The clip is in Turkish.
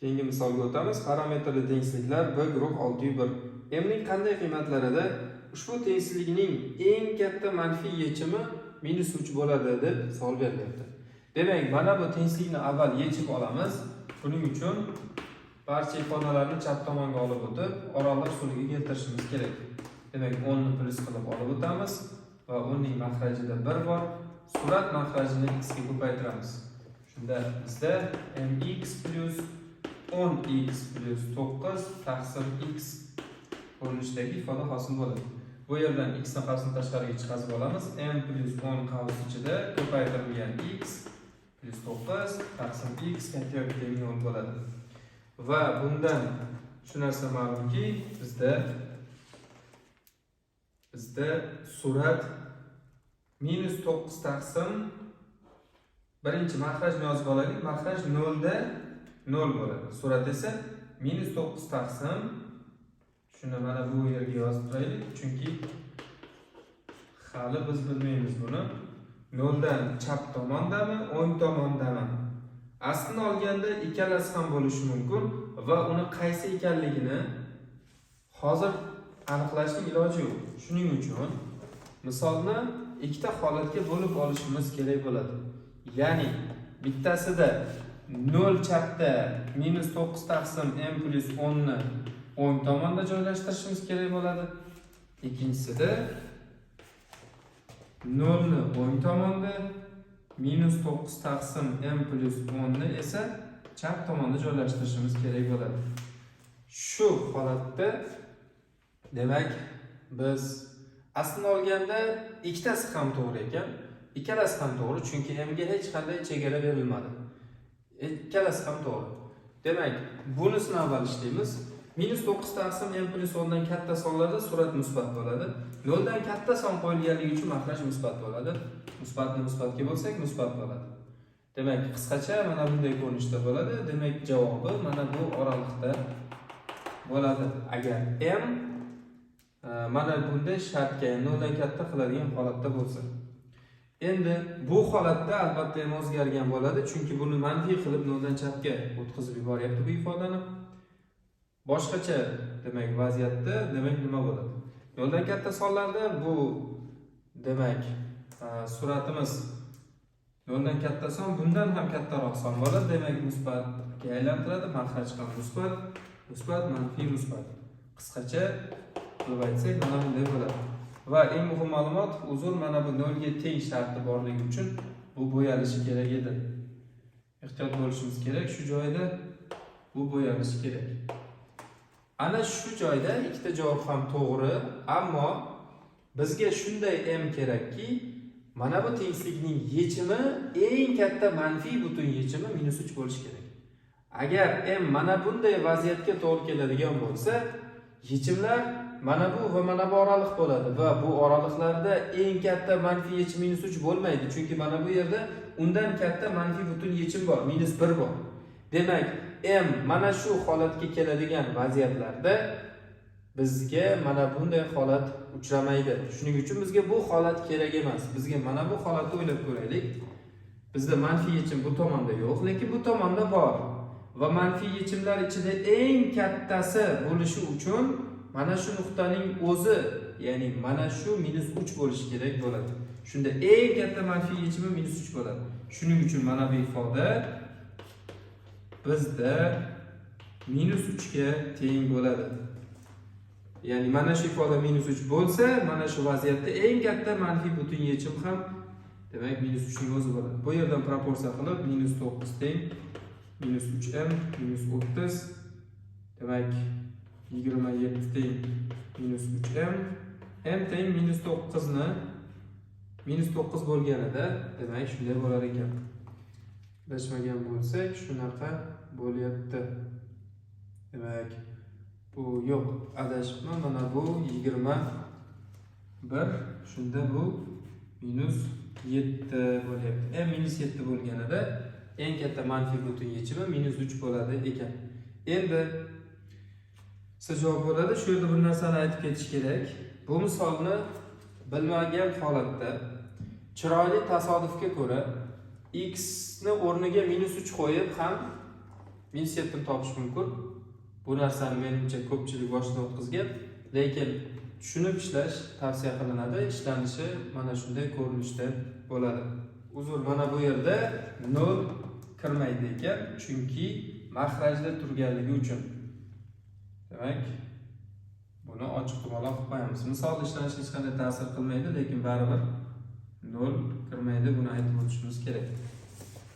Keyingi misolga o'tamiz. Parametrli tengsizliklar 1 guruh 601. M ning qanday qiymatlarida ushbu tengsizlikning eng katta manfiy yechimi minus 3 bo'ladi deb savol berilyapti. Demak, mana bu tengsizlikni avval yechib olamiz. Buning uchun barcha ifodalarni chap tomonga olib o'tib, oraliq usuliga keltirishimiz kerak. Demak, 10 ni plyus qilib olib o'tamiz va 10 ning mahrajida 1 bor. Surat mahrajini x ga ko'paytiramiz. Shunda bizda mx plyus 10x plyus 9 taqsim x ko'rinishidagi ifoda hosil bo'ladi. Bu yerdan x ni qavsini tashqariga chiqazib olamiz. m plyus 10 qavs ichida ko'paytirilgan x plyus 9 taqsim x katta yoki teng 0 bo'ladi. Va bundan shu narsa ma'lumki, bizda bizda surat minus 9 taqsim birinchi mahrajni yozib olaylik. Mahraj 0 da 0 bo'ladi. Surat esa minus 9 taqsim shuni mana bu yerga yozib turaylik, chunki hali biz bilmaymiz buni. 0 dan chap tomondami, o'ng tomondami? Aslini olganda ikkalasi ham bo'lishi mumkin va uni qaysi ekanligini hozir aniqlashning iloji yo'q. Shuning uchun misolni ikkita holatga bo'lib olishimiz kerak bo'ladi. Ya'ni bittasida 0 chapda minus 9 taqsim m plus 10 ni o'ng tomonda joylashtirishimiz kerak bo'ladi. Ikkinchisida 0 ni o'ng tomonda minus 9 taqsim m plus 10 ni esa chap tomonda joylashtirishimiz kerak bo'ladi. Shu holatda demak biz aslini olganda ikkitasi ham to'g'ri ekan. Ikkalasi ham to'g'ri chunki m ga hech qanday chegara. Ikkalasi ham to'g'ri. Demak, bunisini avval ishlaymiz. Minus 9 taqsim m plus 10 dan katta sonlarda surat musbat bo'ladi. 0 dan katta son qo'yilganligi uchun mahraj musbat bo'ladi. Musbatni musbatga bo'lsak, musbat bo'ladi. Demak, qisqacha mana bunday ko'rinishda bo'ladi. Demak, javobi mana bu oraliqda bo'ladi. Agar m e, mana bunday shartga 0 dan katta qiladigan holatda bo'lsa. Endi bu holatda albatta ham o'zgargan bo'ladi, chunki buni manfiy qilib 0 dan chapga o'tkazib yuboryapti bu ifodani. Boshqacha demak vaziyatda demak nima bo'ladi? 0 dan katta sonlarda bu demak suratimiz 0 dan katta son bundan ham kattaroq son bo'ladi, demak musbatga aylantiradi, mahraj ham musbat, musbat, manfiy, musbat. Qisqacha qilib aytsak mana bunday bo'ladi. Va eng muhim ma'lumot, uzr mana bu 0 ga teng sharti borligi uchun bu bo'yalishi kerak edi. Ehtiyot bo'lishimiz kerak, shu joyda bu bo'yalishi kerak. Ana shu joyda ikkita javob ham to'g'ri, ammo bizga shunday m kerakki, mana bu tengsizlikning yechimi eng katta manfiy butun yechimi minus 3 bo'lishi kerak. Agar m mana bunday vaziyatga to'g'ri keladigan bo'lsa, yechimlar mana bu va mana bu oraliq bo'ladi va bu oraliqlarda eng katta manfiy yechim minus 3 bo'lmaydi, chunki mana bu yerda undan katta manfiy butun yechim bor, minus 1 bor. Demak, m mana shu holatga keladigan vaziyatlarda bizga mana bunday holat uchramaydi. Shuning uchun bizga bu holat kerak emas. Bizga mana bu holatni o'ylab ko'raylik. Bizda manfiy yechim bu tomonda yo'q, lekin bu tomonda bor. Va manfiy yechimlar ichida eng kattasi bo'lishi uchun mana shu nuqtaning o'zi, ya'ni mana shu minus 3 bo'lishi kerak bo'ladi. Shunda eng katta manfiy yechimi minus 3 bo'ladi. Shuning uchun mana bu ifoda bizda minus 3 ga teng bo'ladi. Ya'ni mana shu ifoda minus 3 bo'lsa, mana shu vaziyatda eng katta manfiy butun yechim ham demak minus 3 ning o'zi bo'ladi. Bu yerdan proporsiya qilib minus 9 teng minus 3m minus 30 demak 27 teng minus 3m m teng minus 9 ni minus 9 bo'lganida demak shunday bo'lar ekan. Adashmagan bo'lsak, shunaqa bo'lyapti. Demak, bu yo'q, adashibman. Mana bu 21, shunda bu minus 7 bo'lyapti. M minus 7 bo'lganida eng katta manfiy butun yechimi minus 3 bo'ladi ekan. Endi javob bo'ladi. Shu yerda bir narsani aytib ketish kerak. Bu misolni bilmagan holatda chiroyli tasodifga ko'ra x ni o'rniga minus 3 qo'yib ham minus yetini topish mumkin. Bu narsani menimcha ko'pchilik boshdan o'tkazgan. Lekin tushunib ishlash tavsiya qilinadi. İshlanishi mana shunday ko'rinishda bo'ladi. Uzr mana bu yerda nol kirmaydi ekan. Chunki mahrajda turganligi uchun demak buni ochiq dumaloq qilib qo'yamiz. Misol ishlanish hech qanday ta'sir qilmaydi lekin baribir nol kirmaydi buni aytib o'tishimiz kerak.